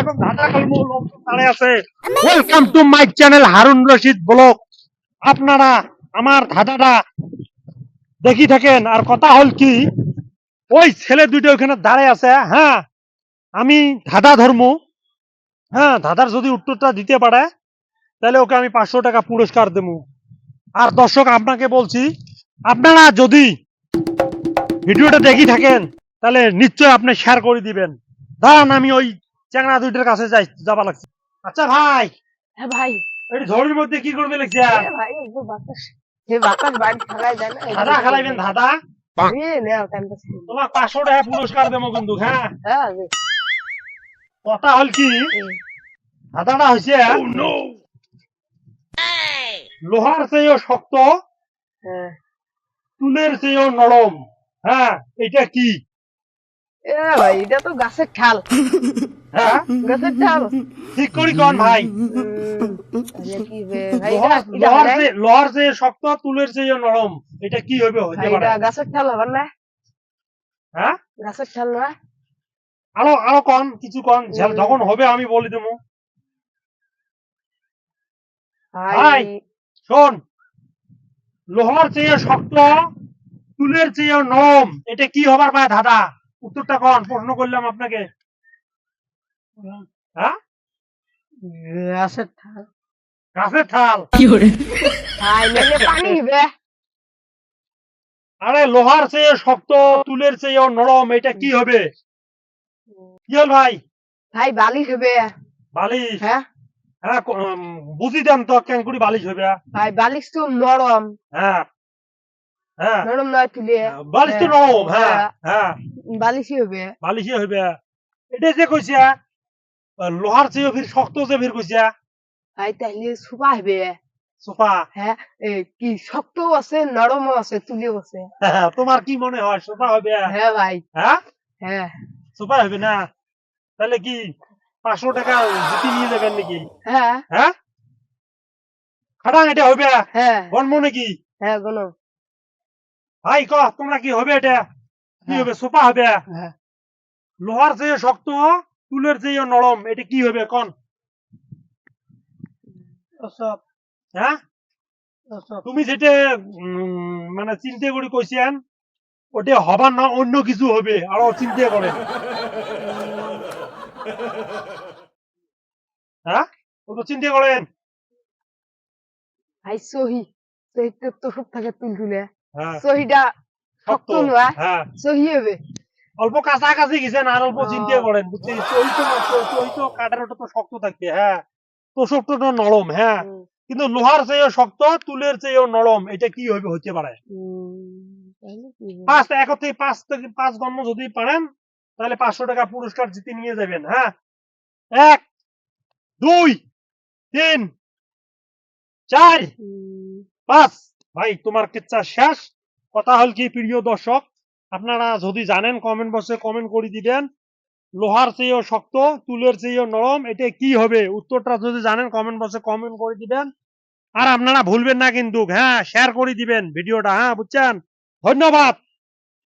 এখন ধাঁধা খেলব লোক আছে। Welcome to my channel Harun Rashid blog আপনারা আমার ধাঁধাটা দেখি থাকেন আর কথা হল কি ওই ছেলে দুটো ওখানে দাঁড়ায় আছে হ্যাঁ আমি ধাঁধা ধর্ম হ্যাঁ ধাঁধার যদি উত্তরটা দিতে পারে তাহলে ওকে আমি পাঁচশো টাকা পুরস্কার দেবো। আর দর্শক আপনাকে বলছি আপনারা যদি ভিডিওটা দেখি থাকেন তাহলে নিশ্চয় আপনি শেয়ার করে দিবেন। দাঁড়ান আমি ওই চ্যাংড়া দুইটার কাছে যাই যাবা লাগছে। আচ্ছা ভাই। হ্যাঁ ভাই। এই ঝড়ের মধ্যে কি করবে লাগছে? ভাই বাতাস এই বাতাস বাড়ি ফেলাই দেয় না ধাঁধা খেলাইবেন ধাঁধা? এ নেও ক্যাম্পাস তোমার পাঁচশো টাকা পুরস্কার দেবো কিন্তু হ্যাঁ? হ্যাঁ কথা হল কি? ধাঁধাটা হয়েছে লোহার চেয়েও শক্ত হ্যাঁ। তুলের চেয়েও নরম হ্যাঁ? এটা কি? এ ভাই এটা তো গাছের ঠাল। হ্যাঁ? গাছের ঠাল। ঠিক করি কন ভাই। কি ভাই লোহার এটা- লোহার? চেয়ে চেয়ে শক্ত তুলের নরম কি হবে? হতে ভাই, পারে। এটা গাছের ঠাল হবে না? হ্যাঁ? গাছের ঠাল না? আরও আরও কন কিছু কন। যা- যখন হবে আমি বলে দেবো। ভাই। শোন। লোহার চেয়ে শক্ত তুলের চেয়েও নরম এটা কি হবার পায় দাদা উত্তরটা কন প্রশ্ন করলাম আপনাকে। হ্যাঁ? গাছের গাছের থাল। পানি আরে লোহার চেয়ে শক্ত তুলের চেয়েও নরম এটা কি হবে? কি হল ভাই? ভাই বালিশ হবে। বালিশ? হ্যাঁ? হ্যাঁ বুঝি দেন তো কেন করি বালিশ হবে। ভাই বালিশ তো নরম। হ্যাঁ। নরম নয় তুলে বালিশ তো হ্যাঁ। নরম হ্যাঁ হ্যাঁ বালিশই হবে। বালিশে হইবে এটা যে কইছে লোহার চেয়ে ফির শক্ত যে ফির কইছে। ভাই তাহলে সুপা হবে। সোফা হ্যাঁ কি শক্ত আছে নরমও আছে তুলেও আছে। তোমার কি মনে হয় সোফা হবে? হ্যাঁ ভাই। হ্যাঁ? হ্যাঁ। সোফা হবে না? তাহলে কি পাঁচশো টাকা জিতে নিয়ে যাবেন নাকি? হ্যাঁ। হ্যাঁ? খাটাং এটা হবে? হ্যাঁ। গণ মনে কি হ্যাঁ কোনো ভাই ক তোমরা কি হবে এটা? কি হ্যাঁ। হবে সোফা হবে? হ্যাঁ। লোহার চেয়ে শক্ত তুলের চেয়ে নরম এটা কি হবে কন? হ্যাঁ? তুমি যেটা মানে চিন্তা করে কইছেন ওটা হবার না অন্য কিছু হবে আরও চিন্তা করে। হ্যাঁ? ও তো চিন্তা করেন ভাই সহি। তো সব থাকে তুল তুলে। সহিটা শক্ত। নয় হ্যাঁ। সহি হবে? অল্প কাছাকাছি গেছেন আর অল্প চিন্তা করেন ওই তো ওই তো কাটার ওটা তো শক্ত থাকবে হ্যাঁ। তো শক্ত তো নরম হ্যাঁ। কিন্তু লোহার চেয়েও শক্ত তুলের চেয়েও নরম এটা কি হবে হতে পারে। হবে? পাঁচ এক থেকে পাঁচ থেকে পাঁচ গণ্য যদি পারেন তাহলে পাঁচশো টাকা পুরস্কার জিতে নিয়ে যাবেন হ্যাঁ। এক দুই তিন চার পাঁচ। ভাই, তোমার কিচ্ছা শেষ? কথা হল কি, প্রিয় দর্শক? আপনারা যদি জানেন কমেন্ট বক্সে কমেন্ট করে দিবেন। লোহার চেয়েও শক্ত, তুলের চেয়েও নরম, এটা কি হবে? উত্তরটা যদি জানেন কমেন্ট বক্সে কমেন্ট করে দিবেন। আর আপনারা ভুলবেন না কিন্তু হ্যাঁ শেয়ার করে দিবেন ভিডিওটা হ্যাঁ বুঝছেন? ধন্যবাদ!